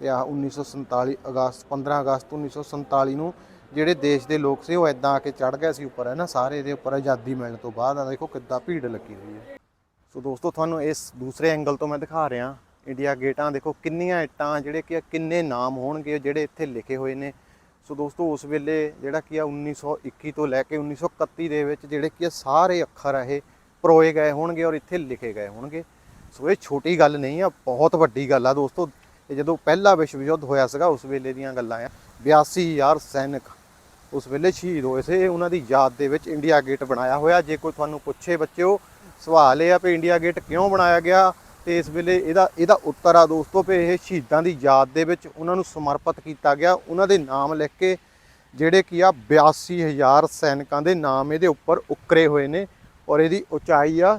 ਤੇ ਆ 1947 ਅਗਸਤ 15 ਅਗਸਤ 1947 ਨੂੰ ਜਿਹੜੇ ਦੇਸ਼ ਦੇ ਲੋਕ ਸੀ ਉਹ ਐਦਾਂ ਆ ਕੇ ਚੜ ਗਏ ਸੀ ਉੱਪਰ ਹੈ ਨਾ ਸਾਰੇ ਇਹਦੇ ਉੱਪਰ ਆਜ਼ਾਦੀ ਮਿਲਣ ਤੋਂ ਬਾਅਦ ਆ ਦੇਖੋ ਕਿੱਦਾਂ ਭੀੜ ਲੱਗੀ ਹੋਈ ਹੈ ਸੋ ਦੋਸਤੋ ਤੁਹਾਨੂੰ ਇਸ ਦੂਸਰੇ ਐਂਗਲ ਤੋਂ ਮੈਂ ਦਿਖਾ ਰਿਹਾ ਇੰਡੀਆ ਗੇਟਾਂ ਦੇਖੋ ਕਿੰਨੀਆਂ ਇੱਟਾਂ ਜਿਹੜੇ ਕਿ ਆ, ਕਿੰਨੇ ਨਾਮ ਹੋਣਗੇ ਜਿਹੜੇ ਇੱਥੇ ਲਿਖੇ ਹੋਏ ਨੇ। ਸੋ ਦੋਸਤੋ ਉਸ ਵੇਲੇ ਜਿਹੜਾ ਕੀ ਆ 1921 ਤੋਂ ਲੈ ਕੇ 1931 ਦੇ ਵਿੱਚ ਜਿਹੜੇ ਕੀ ਆ ਸਾਰੇ ਅੱਖਰ ਆ ਇਹ ਪਰੋਏ ਗਏ ਹੋਣਗੇ ਔਰ ਇੱਥੇ ਲਿਖੇ ਗਏ ਹੋਣਗੇ। ਸੋ ਇਹ ਛੋਟੀ ਗੱਲ ਨਹੀਂ ਆ ਬਹੁਤ ਵੱਡੀ ਗੱਲ ਆ ਦੋਸਤੋ। ਇਹ ਜਦੋਂ ਪਹਿਲਾ ਵਿਸ਼ਵ ਯੁੱਧ ਹੋਇਆ ਸੀਗਾ, ਉਸ ਵੇਲੇ ਦੀਆਂ ਗੱਲਾਂ ਆ। 82000 ਸੈਨਿਕ ਉਸ ਵੇਲੇ ਸ਼ਹੀਦ ਹੋਏ ਸੀ। ਉਹਨਾਂ ਦੀ ਯਾਦ ਦੇ ਵਿੱਚ ਇੰਡੀਆ ਗੇਟ ਬਣਾਇਆ ਹੋਇਆ। ਜੇ ਕੋਈ ਤੁਹਾਨੂੰ ਪੁੱਛੇ ਬੱਚਿਓ, ਸਵਾਲ ਇਹ ਆ ਵੀ ਇੰਡੀਆ ਗੇਟ ਕਿਉਂ ਬਣਾਇਆ ਗਿਆ? ਤੇ ਇਸ ਵੇਲੇ ਇਹਦਾ ਇਹਦਾ ਉੱਤਰ ਆ ਦੋਸਤੋ ਵੀ ਇਹ ਸ਼ਹੀਦਾਂ ਦੀ ਯਾਦ ਦੇ ਵਿੱਚ ਉਹਨਾਂ ਨੂੰ ਸਮਰਪਿਤ ਕੀਤਾ ਗਿਆ। ਉਹਨਾਂ ਦੇ ਨਾਮ ਲਿਖ ਕੇ ਜਿਹੜੇ ਕੀ ਆ 82000 ਸੈਨਿਕਾਂ ਦੇ ਨਾਮ ਇਹਦੇ ਉੱਪਰ ਉੱਕਰੇ ਹੋਏ ਨੇ ਔਰ ਇਹਦੀ ਉਚਾਈ ਆ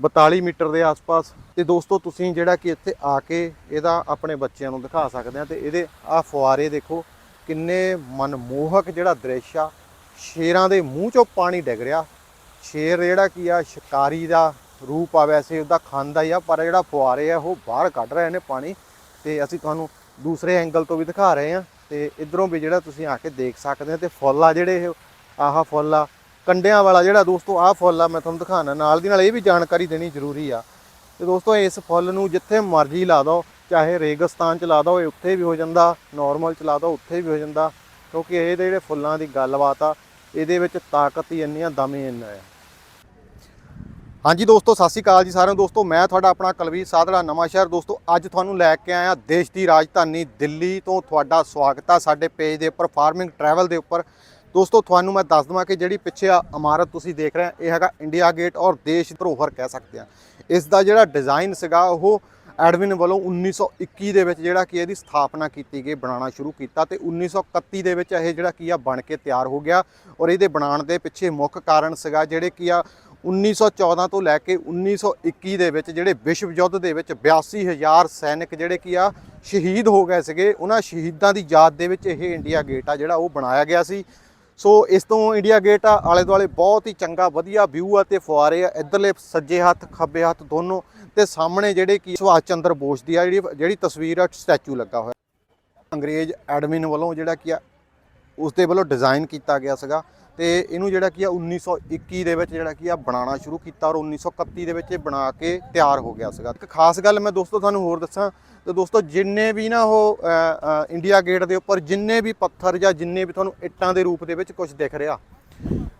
42 ਮੀਟਰ ਦੇ ਆਸ-ਪਾਸ। ਤੇ ਦੋਸਤੋ, ਤੁਸੀਂ ਜਿਹੜਾ ਕਿ ਇੱਥੇ ਆ ਕੇ ਇਹਦਾ ਆਪਣੇ ਬੱਚਿਆਂ ਨੂੰ ਦਿਖਾ ਸਕਦੇ ਆ ਤੇ ਇਹਦੇ ਆ ਫੁਆਰੇ ਦੇਖੋ, ਕਿੰਨੇ ਮਨਮੋਹਕ ਜਿਹੜਾ ਦ੍ਰਿਸ਼ ਆ। ਸ਼ੇਰਾਂ ਦੇ ਮੂੰਹ ਚੋਂ ਪਾਣੀ ਡਿੱਗ ਰਿਹਾ। ਸ਼ੇਰ ਜਿਹੜਾ ਕੀ ਆ, ਸ਼ਿਕਾਰੀ ਦਾ ਰੂਪ ਆ ਵੈਸੇ, ਉਹਦਾ ਖਾਂਦਾ ਹੀ ਆ, ਪਰ ਜਿਹੜਾ ਫੁਆਰੇ ਆ, ਉਹ ਬਾਹਰ ਕੱਢ ਰਹੇ ਨੇ ਪਾਣੀ। ਤੇ ਅਸੀਂ ਤੁਹਾਨੂੰ ਦੂਸਰੇ ਐਂਗਲ ਤੋਂ ਵੀ ਦਿਖਾ ਰਹੇ ਆ। ਤੇ ਇਧਰੋਂ ਵੀ ਜਿਹੜਾ ਤੁਸੀਂ ਆ ਕੇ ਦੇਖ ਸਕਦੇ ਆ, ਤੇ ਫੁੱਲ ਆ ਜਿਹੜੇ ਇਹ, ਆਹ ਫੁੱਲ ਆ ਕੰਡਿਆਂ ਵਾਲਾ ਜਿਹੜਾ ਦੋਸਤੋ ਆਹ ਫੁੱਲ ਆ, ਮੈਂ ਤੁਹਾਨੂੰ ਦਿਖਾਣਾ ਨਾਲ ਦੀ ਨਾਲ ਇਹ ਵੀ ਜਾਣਕਾਰੀ ਦੇਣੀ ਜ਼ਰੂਰੀ ਆ। ਤੇ ਦੋਸਤੋ ਇਸ ਫੁੱਲ ਨੂੰ ਜਿੱਥੇ ਮਰਜ਼ੀ ਲਾ ਦਿਓ, ਚਾਹੇ ਰੇਗਿਸਤਾਨ ਚ ਲਾ ਦਿਓ, ਇਹ ਉੱਥੇ ਵੀ ਹੋ ਜਾਂਦਾ ਨਾਰਮਲ ਚ ਲਾ ਦਿਓ, ਉੱਥੇ ਵੀ ਹੋ ਜਾਂਦਾ, ਕਿਉਂਕਿ ਇਹ ਜਿਹੜੇ ਫੁੱਲਾਂ ਦੀ ਗੱਲਬਾਤ ਆ, ਇਹਦੇ ਵਿੱਚ ਤਾਕਤ ਹੀ ਇੰਨੀ ਆ, ਦਮ ਇੰਨਾ ਆ। ਹਾਂਜੀ ਦੋਸਤੋ, ਸਤਿ ਸ਼੍ਰੀ ਅਕਾਲ ਜੀ ਸਾਰਿਆਂ ਨੂੰ। ਦੋਸਤੋ, ਮੈਂ ਤੁਹਾਡਾ ਆਪਣਾ ਕਲਵੀਰ ਸਾਧੜਾ, ਨਵਾਂ ਸ਼ਹਿਰ। ਦੋਸਤੋ, ਅੱਜ ਤੁਹਾਨੂੰ ਲੈ ਕੇ ਆਇਆ ਦੇਸ਼ ਦੀ ਰਾਜਧਾਨੀ ਦਿੱਲੀ ਤੋਂ ਤੁਹਾਡਾ ਸਵਾਗਤ ਆ ਸਾਡੇ ਪੇਜ ਦੇ ਉੱਪਰ, ਫਾਰਮਿੰਗ ਟਰੈਵਲ ਦੇ ਉੱਪਰ। ਦੋਸਤੋ, ਤੁਹਾਨੂੰ ਮੈਂ ਦੱਸ ਦਵਾਂ ਕਿ ਜਿਹੜੀ ਪਿੱਛੇ ਆ ਇਮਾਰਤ ਤੁਸੀਂ ਦੇਖ ਰਹੇ ਇਹ ਹੈਗਾ ਇੰਡੀਆ ਗੇਟ ਔਰ ਦੇਸ਼ ਧਰੋਹਰ ਕਹਿ ਸਕਦੇ ਆ ਇਸ ਦਾ ਜਿਹੜਾ ਡਿਜ਼ਾਈਨ ਸੀਗਾ, ਉਹ ਐਡਵਿਨ ਵੱਲੋਂ 1921 ਦੇ ਵਿੱਚ ਜਿਹੜਾ ਕਿ ਇਹਦੀ ਸਥਾਪਨਾ ਕੀਤੀ ਗਈ, ਬਣਾਉਣਾ ਸ਼ੁਰੂ ਕੀਤਾ ਤੇ 1931 ਦੇ ਵਿੱਚ ਇਹ ਜਿਹੜਾ ਕੀ ਆ, ਬਣ ਕੇ ਤਿਆਰ ਹੋ ਗਿਆ ਔਰ ਇਹਦੇ ਬਣਾਉਣ ਦੇ ਪਿੱਛੇ ਮੁੱਖ ਕਾਰਨ ਸੀਗਾ ਜਿਹੜੇ ਕੀ ਆ 1914 ਤੋਂ ਲੈ ਕੇ 1921 ਦੇ ਵਿੱਚ ਜਿਹੜੇ ਵਿਸ਼ਵ ਯੁੱਧ ਦੇ ਵਿੱਚ 82000 ਸੈਨਿਕ ਜਿਹੜੇ ਕੀ ਆ, ਸ਼ਹੀਦ ਹੋ ਗਏ ਸੀਗੇ। ਉਹਨਾਂ ਸ਼ਹੀਦਾਂ ਦੀ ਯਾਦ ਦੇ ਵਿੱਚ ਇਹ ਇੰਡੀਆ ਗੇਟ ਆ ਜਿਹੜਾ ਉਹ ਬਣਾਇਆ ਗਿਆ ਸੀ। ਸੋ ਇਸ ਤੋਂ ਇੰਡੀਆ ਗੇਟ ਆਲੇ ਦੁਆਲੇ ਬਹੁਤ ਹੀ ਚੰਗਾ, ਵਧੀਆ ਵਿਊ ਆ ਤੇ ਫੁਆਰੇ ਆ, ਇਧਰਲੇ ਸੱਜੇ ਹੱਥ, ਖੱਬੇ ਹੱਥ ਦੋਨੋਂ ਤੇ ਸਾਹਮਣੇ ਜਿਹੜੇ ਕੀ ਸੁਭਾਸ਼ ਚੰਦਰ ਬੋਸ ਦੀ ਆ, ਜਿਹੜੀ ਜਿਹੜੀ ਤਸਵੀਰ ਆ, ਸਟੈਚੂ ਲੱਗਾ ਹੋਇਆ। ਅੰਗਰੇਜ਼ ਐਡਮਿਨ ਵੱਲੋਂ ਜਿਹੜਾ ਕੀ ਆ ਉਸ ਦੇ ਵੱਲੋਂ ਡਿਜ਼ਾਈਨ ਕੀਤਾ ਗਿਆ ਸੀਗਾ ਤੇ ਇਹਨੂੰ ਜਿਹੜਾ ਕੀ ਆ 1921 ਦੇ ਵਿੱਚ ਜਿਹੜਾ ਕੀ ਆ ਬਣਾਉਣਾ ਸ਼ੁਰੂ ਕੀਤਾ ਔਰ 1931 ਦੇ ਵਿੱਚ ਇਹ ਬਣਾ ਕੇ ਤਿਆਰ ਹੋ ਗਿਆ ਸੀਗਾ। ਇੱਕ ਖਾਸ ਗੱਲ ਮੈਂ ਦੋਸਤੋ ਤੁਹਾਨੂੰ ਹੋਰ ਦੱਸਾਂ, ਤੇ ਦੋਸਤੋ ਜਿੰਨੇ ਵੀ ਨਾ ਉਹ ਇੰਡੀਆ ਗੇਟ ਦੇ ਉੱਪਰ ਜਿੰਨੇ ਵੀ ਪੱਥਰ ਜਾਂ ਜਿੰਨੇ ਵੀ ਤੁਹਾਨੂੰ ਇੱਟਾਂ ਦੇ ਰੂਪ ਦੇ ਵਿੱਚ ਕੁਝ ਦਿਖ ਰਿਹਾ,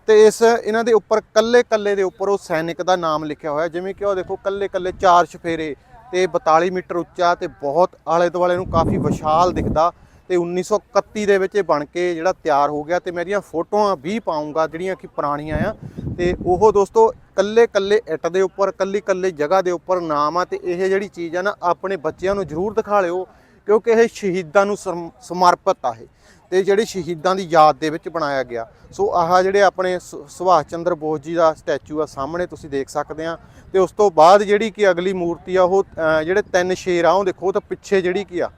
ਤੇ ਇਸ ਇਹਨਾਂ ਦੇ ਉੱਪਰ ਕੱਲੇ ਕੱਲੇ ਦੇ ਉੱਪਰ ਉਹ ਸੈਨਿਕ ਦਾ ਨਾਮ ਲਿਖਿਆ ਹੋਇਆ, ਜਿਵੇਂ ਕਿ ਉਹ ਦੇਖੋ ਕੱਲੇ ਕੱਲੇ ਚਾਰ ਛਫੇਰੇ ਤੇ 42 ਮੀਟਰ ਉੱਚਾ ਤੇ ਬਹੁਤ ਆਲੇ ਦੁਆਲੇ ਨੂੰ ਕਾਫੀ ਵਿਸ਼ਾਲ ਦਿਖਦਾ ਤੇ 1931 ਦੇ ਵਿੱਚ ਇਹ ਬਣ ਕੇ ਜਿਹੜਾ ਤਿਆਰ ਹੋ ਗਿਆ ਤੇ ਇਹਦੀਆਂ ਫੋਟੋਆਂ ਵੀ ਪਾਉਂਗਾ, ਜਿਹੜੀਆਂ ਕਿ ਪੁਰਾਣੀਆਂ ਆ। ਤੇ ਉਹ ਦੋਸਤੋ ਕੱਲੇ ਕੱਲੇ ਇੱਟ ਦੇ ਉੱਪਰ ਕੱਲੀ ਕੱਲੇ ਜਗ੍ਹਾ ਦੇ ਉੱਪਰ ਨਾਮ ਆ ਤੇ ਇਹ ਜਿਹੜੀ ਚੀਜ਼ ਆ ਨਾ, ਆਪਣੇ ਬੱਚਿਆਂ ਨੂੰ ਜ਼ਰੂਰ ਦਿਖਾ ਲਿਓ, ਕਿਉਂਕਿ ਇਹ ਸ਼ਹੀਦਾਂ ਨੂੰ ਸਮਰਪਿਤ ਆ ਇਹ। ਤੇ ਜਿਹੜੇ ਸ਼ਹੀਦਾਂ ਦੀ ਯਾਦ ਦੇ ਵਿੱਚ ਬਣਾਇਆ ਗਿਆ। ਸੋ ਆਹ ਜਿਹੜੇ ਆਪਣੇ ਸੁ- ਸੁਭਾਸ਼ ਚੰਦਰ ਬੋਸ ਜੀ ਦਾ ਸਟੈਚੂ ਆ ਸਾਹਮਣੇ, ਤੁਸੀਂ ਦੇਖ ਸਕਦੇ ਆ। ਤੇ ਉਸ ਤੋਂ ਬਾਅਦ ਜਿਹੜੀ ਕਿ ਅਗਲੀ ਮੂਰਤੀ ਆ, ਉਹ ਜਿਹੜੇ ਤਿੰਨ ਸ਼ੇਰ ਆ, ਉਹ ਦੇਖੋ, ਉਹ ਤਾਂ ਪਿੱਛੇ ਜਿਹੜੀ ਕੀ ਆ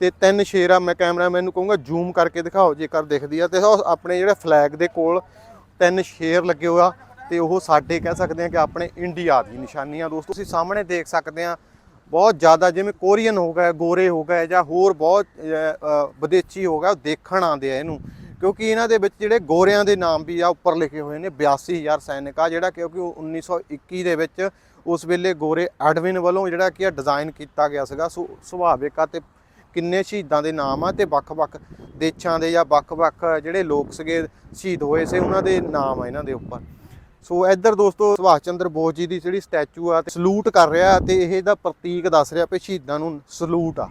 ਤੇ ਤਿੰਨ ਸ਼ੇਰ ਆ ਮੈਂ ਕੈਮਰਾਮੈਨ ਨੂੰ ਕਹੂੰਗਾ ਜ਼ੂਮ ਕਰਕੇ ਦਿਖਾਓ ਜੇਕਰ ਦਿਖਦੀ ਆ। ਤੇ ਉਹ ਆਪਣੇ ਜਿਹੜੇ ਫਲੈਗ ਦੇ ਕੋਲ ਤਿੰਨ ਸ਼ੇਰ ਲੱਗੇ ਹੋਆ ਤੇ ਉਹ ਸਾਡੇ ਕਹਿ ਸਕਦੇ ਆ ਕਿ ਆਪਣੇ ਇੰਡੀਆ ਦੀ ਨਿਸ਼ਾਨੀ ਆ ਦੋਸਤੋ। ਤੁਸੀਂ ਸਾਹਮਣੇ ਦੇਖ ਸਕਦੇ ਆ ਬਹੁਤ ਜ਼ਿਆਦਾ ਜਿਵੇਂ ਕੋਰੀਅਨ ਹੋ ਗਏ ਗੋਰੇ ਹੋ ਗਏ ਜਾਂ ਹੋਰ ਬਹੁਤ ਅ, ਵਿਦੇਸ਼ੀ ਹੋ ਗਿਆ ਉਹ ਦੇਖਣ ਆਉਂਦੇ ਆ ਇਹਨੂੰ। ਕਿਉਂਕਿ ਇਹਨਾਂ ਦੇ ਵਿੱਚ ਜਿਹੜੇ ਗੋਰਿਆਂ ਦੇ ਨਾਮ ਵੀ ਆ ਉੱਪਰ ਲਿਖੇ ਹੋਏ ਨੇ 82000 ਸੈਨਿਕ ਆ ਜਿਹੜਾ ਕਿਉਂਕਿ ਉਹ 1921 ਦੇ ਵਿੱਚ ਉਸ ਵੇਲੇ ਗੋਰੇ ਐਡਵਿਨ ਵੱਲੋਂ ਜਿਹੜਾ ਕੀ ਆ ਡਿਜ਼ਾਈਨ ਕੀਤਾ ਗਿਆ ਸੀਗਾ ਸੋ ਸੁਭਾਵਿਕ ਆ ਤੇ ਕਿੰਨੇ ਸ਼ਹੀਦਾਂ ਦੇ ਨਾਮ ਆ ਤੇ ਵੱਖ-ਵੱਖ ਦੇਸ਼ਾਂ ਦੇ ਜਾਂ ਵੱਖ-ਵੱਖ ਜਿਹੜੇ ਲੋਕ ਸੀਗੇ ਸ਼ਹੀਦ ਹੋਏ ਸੀ, ਉਹਨਾਂ ਦੇ ਨਾਮ ਆ ਇਹਨਾਂ ਦੇ ਉੱਪਰ। ਸੋ ਇੱਧਰ ਦੋਸਤੋ, ਸੁਭਾਸ਼ ਚੰਦਰ ਬੋਸ ਜੀ ਦੀ ਜਿਹੜੀ ਸਟੈਚੂ ਆ ਤੇ ਸਲੂਟ ਕਰ ਰਿਹਾ ਤੇ ਇਹ ਇਹਦਾ ਪ੍ਰਤੀਕ ਦੱਸ ਰਿਹਾ ਵੀ ਸ਼ਹੀਦਾਂ ਨੂੰ ਸਲੂਟ ਆ।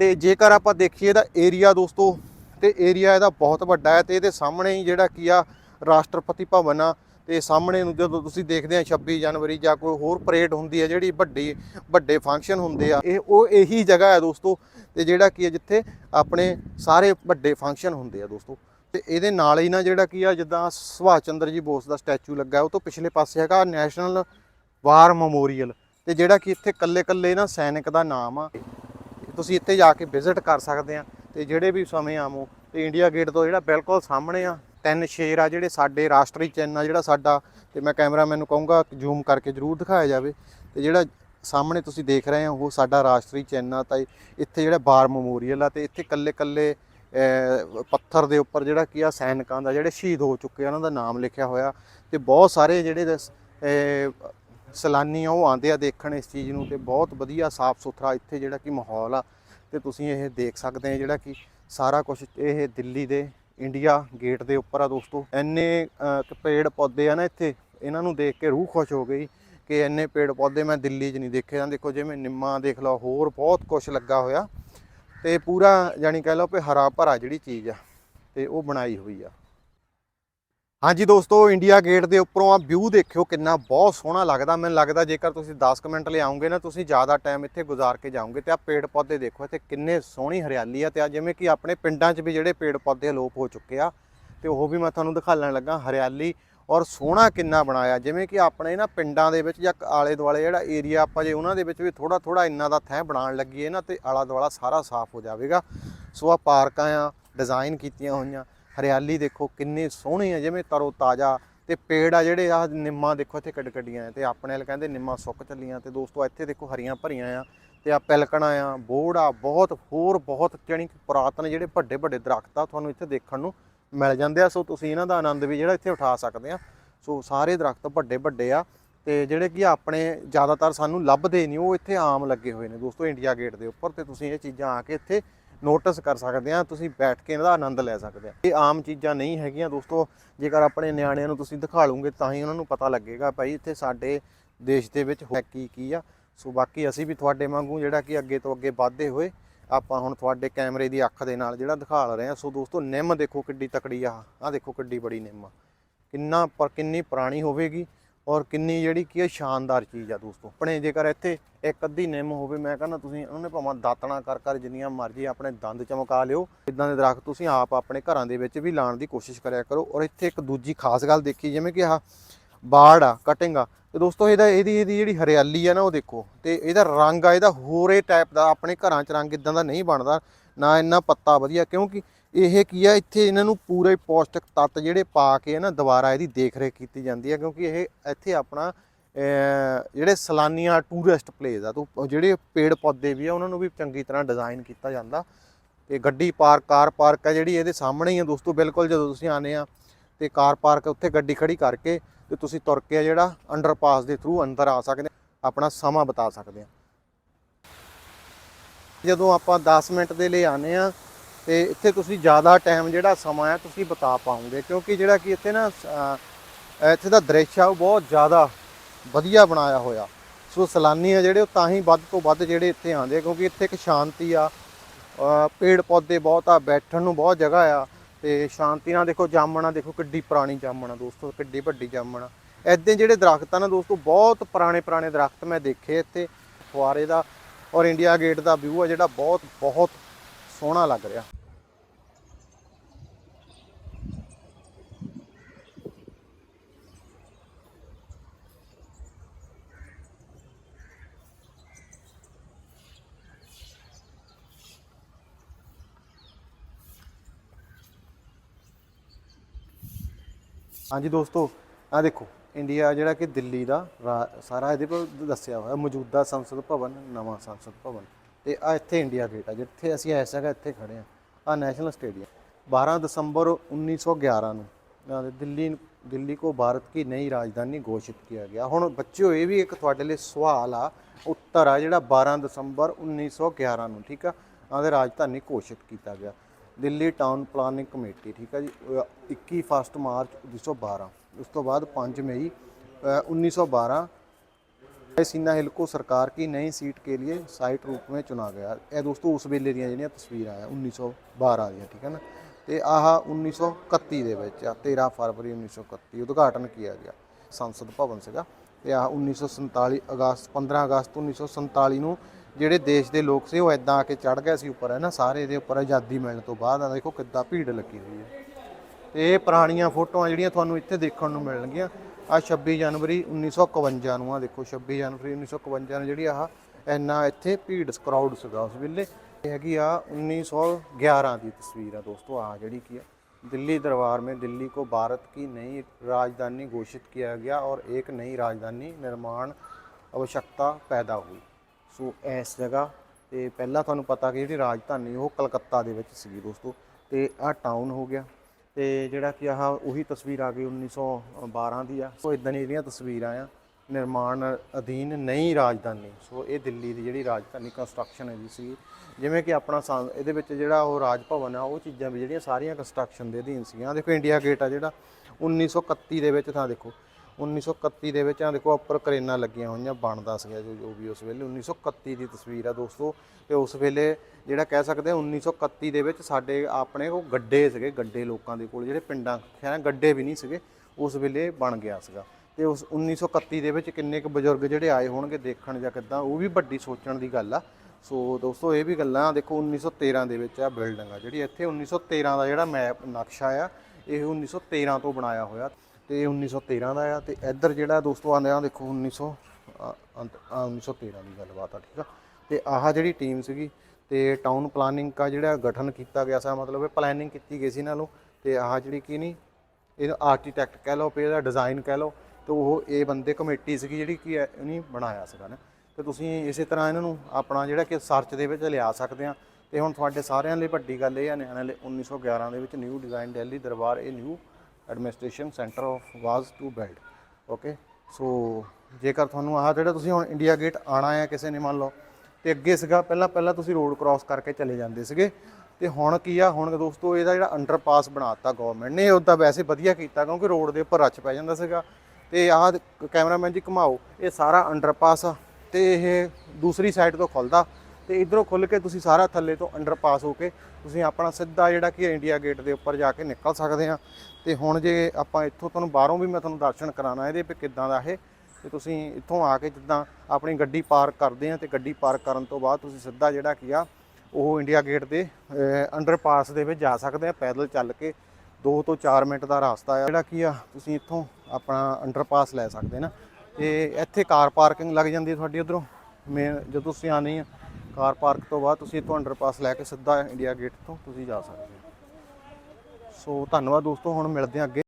ਤੇ ਜੇਕਰ ਆਪਾਂ ਦੇਖੀਏ ਇਹਦਾ ਏਰੀਆ ਦੋਸਤੋ, ਤੇ ਏਰੀਆ ਇਹਦਾ ਬਹੁਤ ਵੱਡਾ ਹੈ ਤੇ ਇਹਦੇ ਸਾਹਮਣੇ ਹੀ ਜਿਹੜਾ ਕੀ ਆ, ਰਾਸ਼ਟਰਪਤੀ ਭਵਨ ਆ ਤੇ ਸਾਹਮਣੇ ਨੂੰ ਜਦੋਂ ਤੁਸੀਂ ਦੇਖਦੇ ਆ 26 ਜਨਵਰੀ ਜਾਂ ਕੋਈ ਹੋਰ ਪਰੇਡ ਹੁੰਦੀ ਹੈ ਜਿਹੜੀ ਵੱਡੀ, ਵੱਡੇ ਫੰਕਸ਼ਨ ਹੁੰਦੇ ਆ, ਇਹ ਉਹ ਇਹੀ ਜਗ੍ਹਾ ਹੈ ਦੋਸਤੋ। ਤੇ ਜਿਹੜਾ ਕੀ ਹੈ ਜਿੱਥੇ ਆਪਣੇ ਸਾਰੇ ਵੱਡੇ ਫੰਕਸ਼ਨ ਹੁੰਦੇ ਆ ਦੋਸਤੋ। ਤੇ ਇਹਦੇ ਨਾਲ ਹੀ ਨਾ ਜਿਹੜਾ ਕੀ ਆ, ਜਿੱਦਾਂ ਸੁਭਾਸ਼ ਚੰਦਰ ਜੀ ਬੋਸ ਦਾ ਸਟੈਚੂ ਲੱਗਾ, ਉਹ ਤੋਂ ਪਿਛਲੇ ਪਾਸੇ ਹੈਗਾ ਨੈਸ਼ਨਲ ਵਾਰ ਮੈਮੋਰੀਅਲ। ਤੇ ਜਿਹੜਾ ਕਿ ਇੱਥੇ ਕੱਲੇ ਕੱਲੇ ਨਾ ਸੈਨਿਕ ਦਾ ਨਾਮ ਆ, ਤੁਸੀਂ ਇੱਥੇ ਜਾ ਕੇ ਵਿਜ਼ਿਟ ਕਰ ਸਕਦੇ ਆ। ਤੇ ਜਿਹੜੇ ਵੀ ਸਮੇਂ ਆਵੋ, ਤੇ ਇੰਡੀਆ ਗੇਟ ਤੋਂ ਜਿਹੜਾ ਬਿਲਕੁਲ ਸਾਹਮਣੇ ਆ ਤਿੰਨ ਸ਼ੇਰ ਆ ਜਿਹੜੇ ਸਾਡੇ ਰਾਸ਼ਟਰੀ ਚਿੰਨ੍ਹ ਆ, ਜਿਹੜਾ ਸਾਡਾ, ਤੇ ਮੈਂ ਕੈਮਰਾਮੈਨ ਨੂੰ ਕਹੂੰਗਾ ਜ਼ੂਮ ਕਰਕੇ ਜ਼ਰੂਰ ਦਿਖਾਇਆ ਜਾਵੇ। ਤੇ ਜਿਹੜਾ ਸਾਹਮਣੇ ਤੁਸੀਂ ਦੇਖ ਰਹੇ ਹੋ, ਉਹ ਸਾਡਾ ਰਾਸ਼ਟਰੀ ਚਿੰਨ੍ਹ ਆ, ਤਾਂ ਇੱਥੇ ਜਿਹੜਾ ਬਾਰ ਮੈਮੋਰੀਅਲ ਆ, ਤੇ ਇੱਥੇ ਕੱਲੇ ਕੱਲੇ ਪੱਥਰ ਦੇ ਉੱਪਰ ਜਿਹੜਾ ਕੀ ਆ, ਸੈਨਿਕਾਂ ਦਾ ਜਿਹੜੇ ਸ਼ਹੀਦ ਹੋ ਚੁੱਕੇ ਆ, ਉਹਨਾਂ ਦਾ ਨਾਮ ਲਿਖਿਆ ਹੋਇਆ। ਤੇ ਬਹੁਤ ਸਾਰੇ ਜਿਹੜੇ ਦਸ- ਸੈਲਾਨੀ ਆ, ਉਹ ਆਉਂਦੇ ਆ ਦੇਖਣ ਇਸ ਚੀਜ਼ ਨੂੰ, ਤੇ ਬਹੁਤ ਵਧੀਆ ਸਾਫ਼ ਸੁਥਰਾ ਇੱਥੇ ਜਿਹੜਾ ਕਿ ਮਾਹੌਲ ਆ। ਤੇ ਤੁਸੀਂ ਇਹ ਦੇਖ ਸਕਦੇ ਆ ਜਿਹੜਾ ਕਿ ਸਾਰਾ ਕੁਝ ਇਹ ਦਿੱਲੀ ਦੇ ਇੰਡੀਆ ਗੇਟ ਦੇ ਉੱਪਰ ਆ ਦੋਸਤੋ। ਇੰਨੇ ਪੇੜ ਪੌਦੇ ਆ ਨਾ ਇੱਥੇ, ਇਹਨਾਂ ਨੂੰ ਦੇਖ ਕੇ ਰੂਹ ਖੁਸ਼ ਹੋ ਗਈ ਕਿ ਇੰਨੇ ਪੇੜ ਪੌਦੇ ਮੈਂ ਦਿੱਲੀ 'ਚ ਨਹੀਂ ਦੇਖੇ। ਜਾਂ ਦੇਖੋ ਜਿਵੇਂ ਨਿੰਮਾ ਦੇਖ ਲਓ ਹੋਰ ਬਹੁਤ ਕੁਝ ਲੱਗਾ ਹੋਇਆ। ਤੇ ਪੂਰਾ ਜਾਨੀ ਕਹਿ ਲਓ ਕਿ ਹਰਾ ਭਰਾ ਜਿਹੜੀ ਚੀਜ਼ ਆ, ਤੇ ਉਹ ਬਣਾਈ ਹੋਈ ਆ। ਹਾਂਜੀ ਦੋਸਤੋ, ਇੰਡੀਆ ਗੇਟ ਦੇ ਉੱਪਰੋਂ ਆ ਵਿਊ ਦੇਖਿਓ ਕਿੰਨਾ ਬਹੁਤ ਸੋਹਣਾ ਲੱਗਦਾ। ਮੈਨੂੰ ਲੱਗਦਾ ਜੇਕਰ ਤੁਸੀਂ 10 ਕੁ ਮਿੰਟ ਲਈ ਆਉਂਗੇ ਨਾ, ਤੁਸੀਂ ਜ਼ਿਆਦਾ ਟਾਈਮ ਇੱਥੇ ਗੁਜ਼ਾਰ ਕੇ ਜਾਓਗੇ ਤੇ ਆ ਪੇੜ ਪੌਦੇ ਦੇਖੋ, ਇੱਥੇ ਕਿੰਨੇ ਸੋਹਣੀ ਹਰਿਆਲੀ ਆ ਤੇ ਆ ਜਿਵੇਂ ਕਿ ਆਪਣੇ ਪਿੰਡਾਂ 'ਚ ਵੀ ਜਿਹੜੇ ਪੇੜ ਪੌਦੇ ਅਲੋਪ ਹੋ ਚੁੱਕੇ ਆ ਤੇ ਉਹ ਵੀ ਮੈਂ ਤੁਹਾਨੂੰ ਦਿਖਾਉਣ ਲੱਗਾ, ਹਰਿਆਲੀ ਔਰ ਸੋਹਣਾ ਕਿੰਨਾ ਬਣਾਇਆ। ਜਿਵੇਂ ਕਿ ਆਪਣੇ ਨਾ ਪਿੰਡਾਂ ਦੇ ਵਿੱਚ ਜਾਂ ਆਲੇ ਦੁਆਲੇ ਜਿਹੜਾ ਏਰੀਆ ਆਪਾਂ ਜੇ ਉਹਨਾਂ ਦੇ ਵਿੱਚ ਵੀ ਥੋੜਾ ਥੋੜਾ ਇੰਨਾ ਦਾ ਥੈਂ ਬਣਾਉਣ ਲੱਗੀਏ ਨਾ ਤੇ ਆਲਾ ਦੁਆਲਾ ਸਾਰਾ ਸਾਫ਼ ਹੋ ਜਾਵੇਗਾ। ਸੋ ਆ ਪਾਰਕਾਂ ਆ ਡਿਜ਼ਾਈਨ ਕੀਤੀਆਂ ਹੋਈਆਂ। ਹਰਿਆਲੀ ਦੇਖੋ ਕਿੰਨੇ ਸੋਹਣੇ ਆ ਜਿਵੇਂ ਤਰੋ ਤਾਜ਼ਾ ਤੇ ਪੇੜ ਆ ਜਿਹੜੇ ਆ ਨਿੰਮਾਂ ਦੇਖੋ ਇੱਥੇ ਕੱਡ ਕੱਡੀਆਂ ਆ ਤੇ ਆਪਣੇ ਵਾਲੇ ਕਹਿੰਦੇ ਨਿੰਮਾਂ ਸੁੱਕ ਚੱਲੀਆਂ ਤੇ ਦੋਸਤੋ ਇੱਥੇ ਦੇਖੋ ਹਰੀਆਂ ਭਰੀਆਂ ਆ ਤੇ ਆ ਪਿਲਕਣਾ ਆ ਬੋੜ ਆ, ਬਹੁਤ ਹੋਰ ਬਹੁਤ ਜਾਣੀ ਪੁਰਾਤਨ ਜਿਹੜੇ ਵੱਡੇ ਵੱਡੇ ਦਰਖਤ ਆ ਤੁਹਾਨੂੰ ਇੱਥੇ ਦੇਖਣ ਨੂੰ ਮਿਲ ਜਾਂਦੇ ਆ, ਸੋ ਤੁਸੀਂ ਇਹਨਾਂ ਦਾ ਆਨੰਦ ਵੀ ਜਿਹੜਾ ਇੱਥੇ ਉਠਾ ਸਕਦੇ ਆ। ਸੋ ਸਾਰੇ ਦਰਖਤ ਵੱਡੇ ਵੱਡੇ ਆ ਤੇ ਜਿਹੜੇ ਕਿ ਆਪਣੇ ਜ਼ਿਆਦਾਤਰ ਸਾਨੂੰ ਲੱਭਦੇ ਨਹੀਂ, ਉਹ ਇੱਥੇ ਆਮ ਲੱਗੇ ਹੋਏ ਨੇ ਦੋਸਤੋ ਇੰਡੀਆ ਗੇਟ ਦੇ ਉੱਪਰ ਤੇ ਤੁਸੀਂ ਇਹ ਚੀਜ਼ਾਂ ਆ ਕੇ ਇੱਥੇ ਨੋਟਿਸ ਕਰ ਸਕਦੇ ਆ ਤੁਸੀਂ ਬੈਠ ਕੇ ਇਹਨਾਂ ਦਾ ਆਨੰਦ ਲੈ ਸਕਦੇ ਆ ਇਹ ਆਮ ਚੀਜ਼ਾਂ ਨਹੀਂ ਹੈਗੀਆਂ ਦੋਸਤੋ, ਜੇਕਰ ਆਪਣੇ ਨਿਆਣਿਆਂ ਨੂੰ ਤੁਸੀਂ ਦਿਖਾ ਲਓਗੇ ਤਾਂ ਹੀ ਉਹਨਾਂ ਨੂੰ ਪਤਾ ਲੱਗੇਗਾ ਭਾਈ ਇੱਥੇ ਸਾਡੇ ਦੇਸ਼ ਦੇ ਵਿੱਚ ਹੋਇਆ ਕੀ ਕੀ ਆ। ਸੋ ਬਾਕੀ ਅਸੀਂ ਵੀ ਤੁਹਾਡੇ ਵਾਂਗੂ ਜਿਹੜਾ ਕਿ ਅੱਗੇ ਤੋਂ ਅੱਗੇ ਵਧਦੇ ਹੋਏ ਆਪਾਂ ਹੁਣ ਤੁਹਾਡੇ ਕੈਮਰੇ ਦੀ ਅੱਖ ਦੇ ਨਾਲ ਜਿਹੜਾ ਦਿਖਾ ਰਹੇ ਆ ਸੋ ਦੋਸਤੋ, ਨਿੰਮ ਦੇਖੋ ਕਿੱਡੀ ਤਕੜੀ ਆ। ਆ ਦੇਖੋ ਕਿੱਡੀ ਬੜੀ ਨਿੰਮ ਆ। ਕਿੰਨਾ ਪਰ ਕਿੰਨੀ ਪੁਰਾਣੀ ਹੋਵੇਗੀ। ਔਰ ਕਿੰਨੀ ਜਿਹੜੀ ਕੀ ਹੈ ਸ਼ਾਨਦਾਰ ਚੀਜ਼ ਆ ਦੋਸਤੋ। ਆਪਣੇ ਜੇਕਰ ਇੱਥੇ ਇੱਕ ਅੱਧੀ ਨਿੰਮ ਹੋਵੇ, ਮੈਂ ਕਹਿੰਦਾ ਤੁਸੀਂ ਉਹਨੇ ਭਾਵੇਂ ਦਾਤਣਾ ਕਰ ਕਰ ਜਿੰਨੀਆਂ ਮਰਜ਼ੀ ਆਪਣੇ ਦੰਦ ਚਮਕਾ ਲਿਓ। ਇਦਾਂ ਦੇ ਦਰਖਤ ਤੁਸੀਂ ਆਪ ਆਪਣੇ ਘਰਾਂ ਦੇ ਵਿੱਚ ਵੀ ਲਾਉਣ ਦੀ ਕੋਸ਼ਿਸ਼ ਕਰਿਆ ਕਰੋ। ਔਰ ਇੱਥੇ ਇੱਕ ਦੂਜੀ ਖਾਸ ਗੱਲ ਦੇਖੀ, ਜਿਵੇਂ ਕਿ ਆਹ ਬਾੜ ਆ, ਕਟਿੰਗ ਆ। ਤੇ ਦੋਸਤੋ ਇਹਦਾ, ਇਹਦੀ ਇਹਦੀ ਜਿਹੜੀ ਹਰਿਆਲੀ ਆ ਨਾ, ਉਹ ਦੇਖੋ। ਤੇ ਇਹਦਾ ਰੰਗ ਆ, ਇਹਦਾ ਹੋਰੇ ਟਾਈਪ ਦਾ, ਆਪਣੇ ਘਰਾਂ 'ਚ ਰੰਗ ਇਦਾਂ ਦਾ ਨਹੀਂ ਬਣਦਾ, ਨਾ ਇੰਨਾ ਪੱਤਾ ਵਧੀਆ, ਕਿਉਂਕਿ ਇਹ ਕੀ ਆ, ਇੱਥੇ ਇਹਨਾਂ ਨੂੰ ਪੂਰੇ ਪੌਸ਼ਟਿਕ ਤੱਤ ਜਿਹੜੇ ਪਾ ਕੇ ਨਾ, ਦੁਬਾਰਾ ਇਹਦੀ ਦੇਖ ਰੇਖ ਕੀਤੀ ਜਾਂਦੀ ਹੈ ਕਿਉਂਕਿ ਇਹ ਇੱਥੇ ਆਪਣਾ ਜਿਹੜੇ ਸਲਾਨੀਆਂ ਟੂਰਿਸਟ ਪਲੇਸ ਆ, ਤੋਂ ਜਿਹੜੇ ਪੇੜ ਪੌਦੇ ਵੀ ਆ, ਉਹਨਾਂ ਨੂੰ ਵੀ ਚੰਗੀ ਤਰ੍ਹਾਂ ਡਿਜ਼ਾਈਨ ਕੀਤਾ ਜਾਂਦਾ। ਤੇ ਗੱਡੀ ਪਾਰਕ ਕਾਰ ਪਾਰਕ ਆ ਜਿਹੜੀ, ਇਹਦੇ ਸਾਹਮਣੇ ਹੀ ਆ ਦੋਸਤੋ, ਬਿਲਕੁਲ ਜਦੋਂ ਤੁਸੀਂ ਆਨੇ ਆ, ਤੇ ਕਾਰ ਪਾਰਕ ਉੱਥੇ ਗੱਡੀ ਖੜੀ ਕਰਕੇ ਤੇ ਤੁਸੀਂ ਤੁਰ ਕੇ ਆ ਜਿਹੜਾ ਅੰਡਰਪਾਸ ਦੇ ਥਰੂ ਅੰਦਰ ਆ ਸਕਦੇ ਆਪਣਾ ਸਮਾਂ ਬਿਤਾ ਸਕਦੇ ਆ। ਜਦੋਂ ਆਪਾਂ 10 ਮਿੰਟ ਦੇ ਲਈ ਆਨੇ ਆ ਤੇ ਇੱਥੇ ਤੁਸੀਂ ਜ਼ਿਆਦਾ ਟਾਈਮ ਜਿਹੜਾ ਸਮਾਂ ਹੈ ਤੁਸੀਂ ਬਿਤਾ ਪਾਉਂਗੇ ਕਿਉਂਕਿ ਜਿਹੜਾ ਕਿ ਇੱਥੇ ਨਾ ਅਹ, ਇੱਥੇ ਦਾ ਦ੍ਰਿਸ਼ ਆ ਉਹ ਬਹੁਤ ਜ਼ਿਆਦਾ ਵਧੀਆ ਬਣਾਇਆ ਹੋਇਆ। ਸੋ ਸੈਲਾਨੀ ਆ ਜਿਹੜੇ ਉਹ ਤਾਂ ਹੀ ਵੱਧ ਤੋਂ ਵੱਧ ਜਿਹੜੇ ਇੱਥੇ ਆਉਂਦੇ ਆ ਕਿਉਂਕਿ ਇੱਥੇ ਇੱਕ ਸ਼ਾਂਤੀ ਆ। ਪੇੜ ਪੌਦੇ ਬਹੁਤ ਆ ਬੈਠਣ ਨੂੰ ਬਹੁਤ ਜਗ੍ਹਾ ਆ ਤੇ ਸ਼ਾਂਤੀ ਨਾਲ ਦੇਖੋ ਜਾਮਣਾ ਦੇਖੋ ਕਿੱਡੀ ਪੁਰਾਣੀ ਜਾਮਣ ਦੋਸਤੋ ਕਿੱਡੀ ਵੱਡੀ ਜਾਮਣ। ਆ ਐਦਾਂ ਜਿਹੜੇ ਦਰਖਤ ਆ ਨਾ ਦੋਸਤੋ ਬਹੁਤ ਪੁਰਾਣੇ ਪੁਰਾਣੇ ਦਰਖਤ ਮੈਂ ਦੇਖੇ ਇੱਥੇ ਫੁਆਰੇ ਦਾ ਔਰ ਇੰਡੀਆ ਗੇਟ ਦਾ ਵਿਊ ਆ ਜਿਹੜਾ ਬਹੁਤ ਬਹੁਤ ਸੋਹਣਾ ਲੱਗ ਰਿਹਾ। ਹਾਂਜੀ ਦੋਸਤੋ ਆ ਦੇਖੋ, ਇੰਡੀਆ ਜਿਹੜਾ ਕਿ ਦਿੱਲੀ ਦਾ ਸਾਰਾ ਇਹਦੇ ਪਰ ਦੱਸਿਆ ਹੋਇਆ, ਮੌਜੂਦਾ ਸੰਸਦ ਭਵਨ, ਨਵਾਂ ਸੰਸਦ ਭਵਨ। ਤੇ ਆ ਇੱਥੇ ਇੰਡੀਆ ਗੇਟ ਆ, ਜਿੱਥੇ ਅਸੀਂ ਐਸਾ ਹੈਗਾ ਇੱਥੇ ਖੜੇ ਆ ਆ ਨੈਸ਼ਨਲ ਸਟੇਡੀਅਮ 12 ਦਸੰਬਰ 1911 ਨੂੰ ਦਿੱਲੀ ਦਿੱਲੀ ਕੋ ਭਾਰਤ ਕੀ ਨਈ ਰਾਜਧਾਨੀ ਘੋਸ਼ਿਤ ਕੀਤਾ ਗਿਆ। ਹੁਣ ਬੱਚਿਓ, ਇਹ ਵੀ ਇੱਕ ਤੁਹਾਡੇ ਲਈ ਸਵਾਲ ਆ, ਉੱਤਰ ਆ ਜਿਹੜਾ 12 ਦਸੰਬਰ 1911 ਨੂੰ, ਠੀਕ ਆ? ਆਦੇ ਰਾਜਧਾਨੀ ਘੋਸ਼ਿਤ ਕੀਤਾ ਗਿਆ। ਦਿੱਲੀ ਟਾਊਨ ਪਲਾਨਿੰਗ ਕਮੇਟੀ ਠੀਕ ਆ ਜੀ? ਅਹ 21 ਫਸਟ ਮਾਰਚ 1912 ਉਸ ਤੋਂ ਬਾਅਦ 5 ਮਈ, ਅਹ 1912 सीना हिल को सरकार की नई सीट के लिए साइट रूप में चुना गया ਇਹ ਦੋਸਤੋ ਉਸ ਵੇਲੇ ਦੀਆਂ ਜਿਹੜੀਆਂ ਤਸਵੀਰਾਂ ਆ 1912 ਦੀਆਂ ਠੀਕ ਹੈ ਨਾ ਤੇ ਆਹ 1931 ਦੇ ਵਿੱਚ ਆ 13 ਫਰਵਰੀ 1931 ਉਦਘਾਟਨ ਕੀਤਾ ਗਿਆ ਸੰਸਦ ਭਵਨ ਸੀਗਾ ਤੇ ਆਹ 1947 ਅਗਸਤ 15 ਅਗਸਤ 1947 ਨੂੰ ਜਿਹੜੇ ਦੇਸ਼ ਦੇ ਲੋਕ ਸੀ ਉਹ ਐਦਾਂ ਆ ਕੇ ਚੜ ਗਏ ਸੀ ਉੱਪਰ ਹੈ ਨਾ ਸਾਰੇ ਇਹਦੇ ਉੱਪਰ ਆਜ਼ਾਦੀ ਮਿਲਣ ਤੋਂ ਬਾਅਦ ਆ ਦੇਖੋ ਕਿੱਦਾਂ ਭੀੜ ਲੱਗੀ ਹੋਈ ਹੈ ਤੇ ਇਹ ਪੁਰਾਣੀਆਂ ਫੋਟੋਆਂ ਜਿਹੜੀਆਂ ਤੁਹਾਨੂੰ ਇੱਥੇ ਦੇਖਣ ਨੂੰ ਮਿਲਣਗੀਆਂ ਆ 26 ਜਨਵਰੀ 1951 ਨੂੰ ਆ ਦੇਖੋ 26 ਜਨਵਰੀ 1951 ਨੂੰ ਜਿਹੜੀ ਆਹ ਇੰਨਾ ਇੱਥੇ ਭੀੜ ਕਰਾਊਡ ਸੀਗਾ ਉਸ ਵੇਲੇ ਇਹ ਹੈਗੀ ਆ 1911 ਦੀ ਤਸਵੀਰ ਆ ਦੋਸਤੋ ਆ ਜਿਹੜੀ ਕੀ ਆ दिल्ली दरबार में दिल्ली को भारत की नई राजधानी घोषित किया गया और एक नई राजधानी निर्माण ਆਵਸ਼ਕਤਾ ਪੈਦਾ ਹੋਈ ਸੋ ਇਸ ਜਗ੍ਹਾ ਤੇ ਪਹਿਲਾਂ ਤੁਹਾਨੂੰ ਪਤਾ ਕਿ ਜਿਹੜੀ ਰਾਜਧਾਨੀ ਉਹ ਕਲਕੱਤਾ ਦੇ ਵਿੱਚ ਸੀਗੀ ਦੋਸਤੋ ਤੇ ਆਹ ਟਾਊਨ ਹੋ ਗਿਆ ਤੇ ਜਿਹੜਾ ਕਿ ਆਹ ਉਹੀ ਤਸਵੀਰ ਆ ਗਈ 1912 ਦੀ ਆ। ਸੋ ਇਦਾਂ ਦੀਆਂ ਜਿਹੜੀਆਂ ਤਸਵੀਰਾਂ ਆ, ਨਿਰਮਾਣ ਅਧੀਨ ਨਈ ਰਾਜਧਾਨੀ। ਸੋ ਇਹ ਦਿੱਲੀ ਦੀ ਜਿਹੜੀ ਰਾਜਧਾਨੀ ਕੰਸਟਰਕਸ਼ਨ ਹੈ ਜੀ ਸੀ, ਜਿਵੇਂ ਕਿ ਆਪਣਾ ਸੰ- ਇਹਦੇ ਵਿੱਚ ਜਿਹੜਾ ਉਹ ਰਾਜ ਭਵਨ ਆ, ਉਹ ਚੀਜ਼ਾਂ ਵੀ ਜਿਹੜੀਆਂ ਸਾਰੀਆਂ ਕੰਸਟਰਕਸ਼ਨ ਦੇ ਅਧੀਨ ਸੀਗੀਆਂ। ਦੇਖੋ ਇੰਡੀਆ ਗੇਟ ਆ ਜਿਹੜਾ 1931 ਦੇ ਵਿੱਚ ਤਾਂ ਦੇਖੋ 1931 ਦੇ ਵਿੱਚ ਆ ਦੇਖੋ ਉੱਪਰ ਕਰੇਨਾਂ ਲੱਗੀਆਂ ਹੋਈਆਂ, ਬਣਦਾ ਸੀਗਾ ਜੋ ਜੋ ਵੀ ਉਸ ਵੇਲੇ। 1931 ਦੀ ਤਸਵੀਰ ਆ ਦੋਸਤੋ। ਤੇ ਉਸ ਵੇਲੇ ਜਿਹੜਾ ਕਹਿ ਸਕਦੇ ਆ 1931 ਦੇ ਵਿੱਚ ਸਾਡੇ ਆਪਣੇ ਉਹ ਗੱਡੇ ਸੀਗੇ, ਗੱਡੇ ਲੋਕਾਂ ਦੇ ਕੋਲ, ਜਿਹੜੇ ਪਿੰਡਾਂ ਖੈਰ ਗੱਡੇ ਵੀ ਨਹੀਂ ਸੀਗੇ, ਉਸ ਵੇਲੇ ਬਣ ਗਿਆ ਸੀਗਾ। ਤੇ ਉਸ 1931 ਦੇ ਵਿੱਚ ਕਿੰਨੇ ਕੁ ਬਜ਼ੁਰਗ ਜਿਹੜੇ ਆਏ ਹੋਣਗੇ ਦੇਖਣ ਜਾਂ ਕਿੱਦਾਂ, ਉਹ ਵੀ ਵੱਡੀ ਸੋਚਣ ਦੀ ਗੱਲ ਆ। ਸੋ ਦੋਸਤੋ, ਇਹ ਵੀ ਗੱਲਾਂ ਦੇਖੋ 1913 ਦੇ ਵਿੱਚ ਆ ਬਿਲਡਿੰਗ ਆ ਜਿਹੜੀ ਇੱਥੇ 1913 ਦਾ ਜਿਹੜਾ ਮੈਪ ਨਕਸ਼ਾ ਆ, ਇਹ 1913 ਤੋਂ ਬਣਾਇਆ ਹੋਇਆ। ਤੇ ਇਹ 1913 ਦਾ ਆ ਤੇ ਇੱਧਰ ਜਿਹੜਾ ਦੋਸਤੋ ਆਂਦੇ ਆ ਦੇਖੋ 1900 ਆ, ਅੰਤ- ਆ, 1913 ਦੀ ਗੱਲਬਾਤ ਆ ਠੀਕ ਆ? ਤੇ ਆਹ ਜਿਹੜੀ ਟੀਮ ਸੀਗੀ ਤੇ ਟਾਊਨ ਪਲਾਨਿੰਗ ਦਾ ਜਿਹੜਾ ਗਠਨ ਕੀਤਾ ਗਿਆ ਸੀ ਮਤਲਬ ਇਹ ਪਲੈਨਿੰਗ ਕੀਤੀ ਗਈ ਸੀ ਇਹਨਾਂ ਨੂੰ ਤੇ ਆਹ ਜਿਹੜੀ ਕੀ ਨਹੀਂ ਇਹ ਆਰਕੀਟੈਕਟ ਕਹਿ ਲਓ ਪੇ ਇਹਦਾ ਡਿਜ਼ਾਈਨ ਕਹਿ ਲਓ ਤੇ ਉਹ ਇਹ ਬੰਦੇ ਕਮੇਟੀ ਸੀਗੀ ਜਿਹੜੀ ਕੀ ਇਹਨੇ ਬਣਾਇਆ ਸੀਗਾ ਨਾ। ਤੇ ਤੁਸੀਂ ਇਸੇ ਤਰ੍ਹਾਂ ਇਹਨਾਂ ਨੂੰ ਆਪਣਾ ਜਿਹੜਾ ਕਿ ਸਰਚ ਦੇ ਵਿੱਚ ਲਿਆ ਸਕਦੇ ਆ। ਤੇ ਹੁਣ ਤੁਹਾਡੇ ਸਾਰਿਆਂ ਲਈ ਵੱਡੀ ਗੱਲ ਇਹ ਆ ਨਿਆਣਿਆਂ ਲਈ 1911 ਦੇ ਵਿੱਚ ਨਿਊ ਡਿਜ਼ਾਈਨ ਦਿੱਲੀ ਦਰਬਾਰ ਇਹ new administration centre of was to build okay, so ਜੇਕਰ ਤੁਹਾਨੂੰ ਆਹ ਜਿਹੜਾ ਤੁਸੀਂ ਹੁਣ ਇੰਡੀਆ ਗੇਟ ਆਣਾ ਹੈ, ਕਿਸੇ ਨੇ ਮੰਨ ਲਓ, ਤੇ ਅੱਗੇ ਸੀਗਾ, ਪਹਿਲਾਂ ਪਹਿਲਾਂ ਤੁਸੀਂ ਰੋਡ ਕ੍ਰਾਸ ਕਰਕੇ ਚਲੇ ਜਾਂਦੇ ਸੀਗੇ। ਤੇ ਹੁਣ ਕੀ ਆ, ਹੁਣ ਦੋਸਤੋ ਇਹਦਾ ਜਿਹੜਾ ਅੰਡਰਪਾਸ ਬਣਾਤਾ ਗਵਰਨਮੈਂਟ ਨੇ ਉਹਦਾ ਵੈਸੇ ਵਧੀਆ ਕੀਤਾ, ਕਿਉਂਕਿ ਰੋਡ ਦੇ ਉੱਪਰ ਰੱਛ ਪੈ ਜਾਂਦਾ ਸੀਗਾ। ਤੇ ਆਹ ਕੈਮਰਾਮੈਨ ਜੀ ਘੁਮਾਓ, ਇਹ ਸਾਰਾ ਅੰਡਰਪਾਸ ਆ, ਤੇ ਇਹ ਦੂਸਰੀ ਸਾਈਡ ਤੋਂ ਖੁੱਲਦਾ। ਤੇ ਇਧਰੋਂ ਖੁੱਲ ਕੇ ਤੁਸੀਂ ਸਾਰਾ ਥੱਲੇ ਤੋਂ ਅੰਡਰ ਪਾਸ ਹੋ ਕੇ ਤੁਸੀਂ ਆਪਣਾ ਸਿੱਧਾ ਜਿਹੜਾ ਕਿ ਇੰਡੀਆ ਗੇਟ ਦੇ ਉੱਪਰ ਜਾ ਕੇ ਨਿਕਲ ਸਕਦੇ ਆ ਤੇ ਹੁਣ ਜੇ ਆਪਾਂ ਇੱਥੋਂ ਤੁਹਾਨੂੰ ਬਾਹਰੋਂ ਵੀ ਮੈਂ ਤੁਹਾਨੂੰ ਦਰਸ਼ਨ ਕਰਾਣਾ ਇਹਦੇ ਵੀ ਕਿੱਦਾਂ ਦਾ ਇਹ, ਤੇ ਤੁਸੀਂ ਇੱਥੋਂ ਆ ਕੇ ਜਿੱਦਾਂ ਆਪਣੀ ਗੱਡੀ ਪਾਰਕ ਕਰਦੇ ਆ ਤੇ ਗੱਡੀ ਪਾਰਕ ਕਰਨ ਤੋਂ ਬਾਅਦ ਤੁਸੀਂ ਸਿੱਧਾ ਜਿਹੜਾ ਕੀ ਆ ਉਹ ਇੰਡੀਆ ਗੇਟ ਦੇ ਅੰਡਰ ਪਾਸ ਦੇ ਵਿੱਚ ਜਾ ਸਕਦੇ ਆ ਪੈਦਲ ਚੱਲ ਕੇ। 2 ਤੋਂ 4 ਮਿੰਟ ਦਾ ਰਸਤਾ ਆ ਜਿਹੜਾ ਕੀ ਆ ਤੁਸੀਂ ਇੱਥੋਂ ਆਪਣਾ ਅੰਡਰ ਪਾਸ ਲੈ ਸਕਦੇ ਨਾ। ਤੇ ਇੱਥੇ ਕਾਰ ਪਾਰਕਿੰਗ ਲੱਗ ਜਾਂਦੀ ਤੁਹਾਡੀ ਉਧਰੋਂ। ਮੇਨ ਜਦੋਂ ਤੁਸੀਂ ਆਨੀ ਆ ਕਾਰ ਪਾਰਕ ਤੋਂ ਬਾਅਦ ਤੁਸੀਂ ਇੱਥੋਂ ਅੰਡਰਪਾਸ ਲੈ ਕੇ ਸਿੱਧਾ ਇੰਡੀਆ ਗੇਟ ਤੋਂ ਤੁਸੀਂ ਜਾ ਸਕਦੇ ਹੋ। ਸੋ ਧੰਨਵਾਦ ਦੋਸਤੋ, ਹੁਣ ਮਿਲਦੇ ਹਾਂ ਅੱਗੇ।